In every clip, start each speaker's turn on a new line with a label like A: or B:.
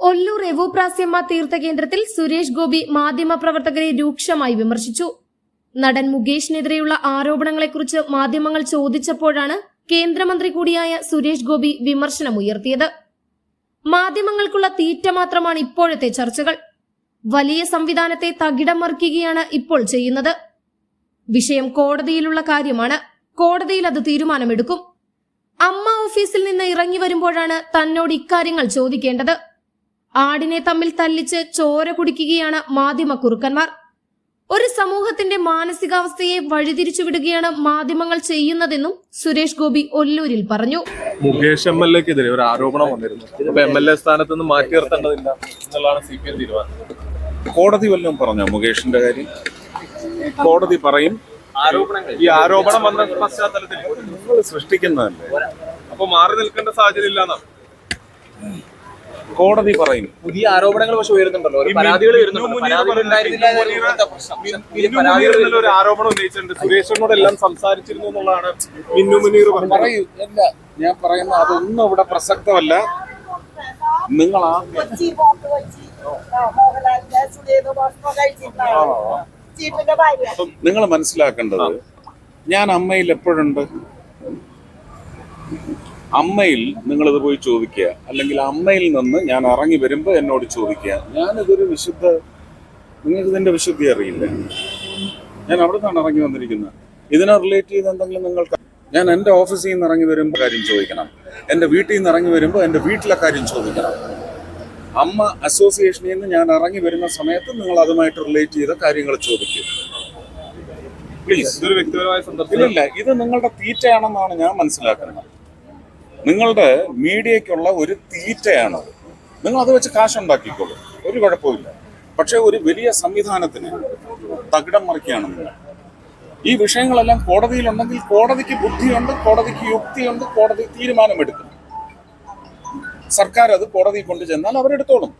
A: ഒല്ലൂർ എവോപ്രാസ്യമ്മ തീർത്ഥകേന്ദ്രത്തിൽ സുരേഷ് ഗോപി മാധ്യമപ്രവർത്തകരെ രൂക്ഷമായി വിമർശിച്ചു. നടൻ മുകേഷിനെതിരെയുള്ള ആരോപണങ്ങളെക്കുറിച്ച് മാധ്യമങ്ങൾ ചോദിച്ചപ്പോഴാണ് കേന്ദ്രമന്ത്രി കൂടിയായ സുരേഷ് ഗോപി വിമർശനമുയർത്തിയത്. മാധ്യമങ്ങൾക്കുള്ള തീറ്റ മാത്രമാണ് ഇപ്പോഴത്തെ ചർച്ചകൾ. വലിയ സംവിധാനത്തെ തകിടം മറിക്കുകയാണ് ഇപ്പോൾ ചെയ്യുന്നത്. വിഷയം കോടതിയിലുള്ള കാര്യമാണ്. കോടതിയിൽ അത് തീരുമാനമെടുക്കും. അമ്മ ഓഫീസിൽ നിന്ന് ഇറങ്ങി വരുമ്പോഴാണ് തന്നോട് ഇക്കാര്യങ്ങൾ ചോദിക്കേണ്ടത്. ആടിനെ തമ്മിൽ തല്ലിച്ച് ചോര കുടിക്കുകയാണ് മാധ്യമ കുറുക്കന്മാർ. ഒരു സമൂഹത്തിന്റെ മാനസികാവസ്ഥയെ വഴിതിരിച്ചുവിടുകയാണ് മാധ്യമങ്ങൾ ചെയ്യുന്നതെന്നും സുരേഷ് ഗോപി ഒല്ലൂരിൽ പറഞ്ഞു.
B: മുകേഷ് എം എൽ എക്കെതിരെ ഒരു ആരോപണം വന്നിരുന്നു. അപ്പൊ എം എൽ എ സ്ഥാനത്ത് നിന്ന് മാറ്റി നിർത്തേണ്ടതില്ല എന്നുള്ളതാണ് സി പി എം തീരുമാനം.
C: കോടതി വല്ലതും പറഞ്ഞോ മുകേഷിന്റെ കാര്യം? കോടതി പറയും.
B: ഈ ആരോപണം വന്ന പശ്ചാത്തലത്തിൽ.
C: നിങ്ങൾ സൃഷ്ടിക്കുന്നതല്ലേ?
B: അപ്പൊ മാറി നിൽക്കേണ്ട സാഹചര്യം ഇല്ലാന്നാണ്.
C: കോടതി പറയും
D: പുതിയ ആരോപണങ്ങൾ പക്ഷെ ഉയരുന്നുണ്ടല്ലോ. ഒരു പരാതികൾ വരുന്നുണ്ട്
B: ഒരു ആരോപണം ഉന്നയിച്ചിട്ടുണ്ട്. സുരേഷിനോട് എല്ലാം സംസാരിച്ചിരുന്നു എന്നുള്ളതാണ് മിന്നു മുനീർ
C: പറയൂ. അല്ല ഞാൻ പറയുന്ന അതൊന്നും ഇവിടെ പ്രസക്തമല്ല. നിങ്ങൾ ആ നിങ്ങൾ മനസ്സിലാക്കേണ്ടത് ഞാൻ അമ്മയിൽ എപ്പോഴുണ്ട്? അമ്മയിൽ നിങ്ങളിത് പോയി ചോദിക്കുക. അല്ലെങ്കിൽ അമ്മയിൽ നിന്ന് ഞാൻ ഇറങ്ങി വരുമ്പോൾ എന്നോട് ചോദിക്കുക. ഞാനിതൊരു വിശുദ്ധ നിങ്ങൾക്ക് ഇതിന്റെ വിശുദ്ധി അറിയില്ല. ഞാൻ അവിടെ നിന്നാണ് ഇറങ്ങി വന്നിരിക്കുന്നത്. ഇതിനെ റിലേറ്റ് ചെയ്ത് എന്തെങ്കിലും നിങ്ങൾക്ക് ഞാൻ എന്റെ ഓഫീസിൽ നിന്ന് ഇറങ്ങി വരുമ്പോൾ കാര്യം ചോദിക്കണം. എന്റെ വീട്ടിൽ നിന്ന് ഇറങ്ങി വരുമ്പോൾ എന്റെ വീട്ടിലെ കാര്യം ചോദിക്കണം. അമ്മ അസോസിയേഷനിൽ നിന്ന് ഞാൻ ഇറങ്ങി വരുന്ന സമയത്ത് നിങ്ങൾ അതുമായിട്ട് റിലേറ്റ് ചെയ്ത കാര്യങ്ങൾ ചോദിക്കും. പ്ലീസ്
B: ഇതൊരു വ്യക്തിപരമായ സന്ദർഭം.
C: ഇല്ലില്ല. ഇത് നിങ്ങളുടെ തീറ്റയാണെന്നാണ് ഞാൻ മനസ്സിലാക്കുന്നത്. നിങ്ങളുടെ മീഡിയയ്ക്കുള്ള ഒരു തീറ്റയാണ് നിങ്ങൾ അത് വെച്ച് കാശുണ്ടാക്കിക്കോളൂ. ഒരു കുഴപ്പമില്ല പക്ഷേ ഒരു വലിയ സംവിധാനത്തിന് തകിടം മറിക്കുകയാണ് നിങ്ങൾ. ഈ വിഷയങ്ങളെല്ലാം കോടതിയിലുണ്ടെങ്കിൽ കോടതിക്ക് ബുദ്ധിയുണ്ട് കോടതിക്ക് യുക്തിയുണ്ട് കോടതി തീരുമാനമെടുക്കും സർക്കാർ അത് കോടതി കൊണ്ടുചെന്നാൽ അവരെടുത്തോളും.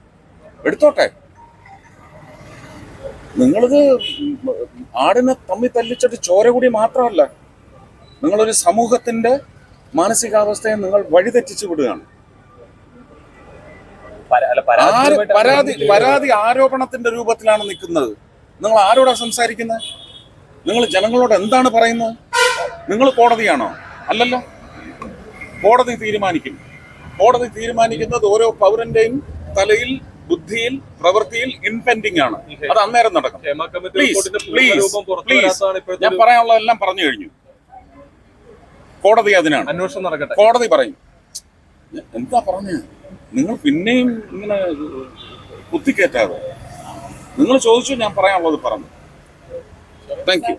C: എടുത്തോട്ടെ. നിങ്ങളിത് ആടിനെ തമ്മി തല്ലിച്ചിട്ട് ചോര കൂടി മാത്രമല്ല നിങ്ങളൊരു സമൂഹത്തിന്റെ മാനസികാവസ്ഥയെ നിങ്ങൾ വഴിതെറ്റിച്ചു വിടുകയാണ്. പരാതി പരാതി ആരോപണത്തിന്റെ രൂപത്തിലാണ് നിൽക്കുന്നത്. നിങ്ങൾ ആരോടാ സംസാരിക്കുന്നത്? നിങ്ങൾ ജനങ്ങളോട് എന്താണ് പറയുന്നത്? നിങ്ങൾ കോടതിയാണോ? അല്ലല്ലോ. കോടതി തീരുമാനിക്കും. കോടതി തീരുമാനിക്കുന്നത് ഓരോ പൗരന്റെയും തലയിൽ ബുദ്ധിയിൽ പ്രവൃത്തിയിൽ ഇൻപെൻഡിങ് ആണ്. അത് അന്നേരം നടക്കും. പ്ലീസ് പ്ലീസ് പ്ലീസ് ഞാൻ പറയാനുള്ളതെല്ലാം പറഞ്ഞു കഴിഞ്ഞു. കോടതി അതിനാണ്.
B: അന്വേഷണം നടക്കട്ടെ.
C: കോടതി പറയും. എന്താ പറഞ്ഞ? നിങ്ങൾ പിന്നെയും ഇങ്ങനെ കുത്തിക്കേറ്റാതെ. നിങ്ങൾ ചോദിച്ചു ഞാൻ പറയാനുള്ളത് പറഞ്ഞു. Thank you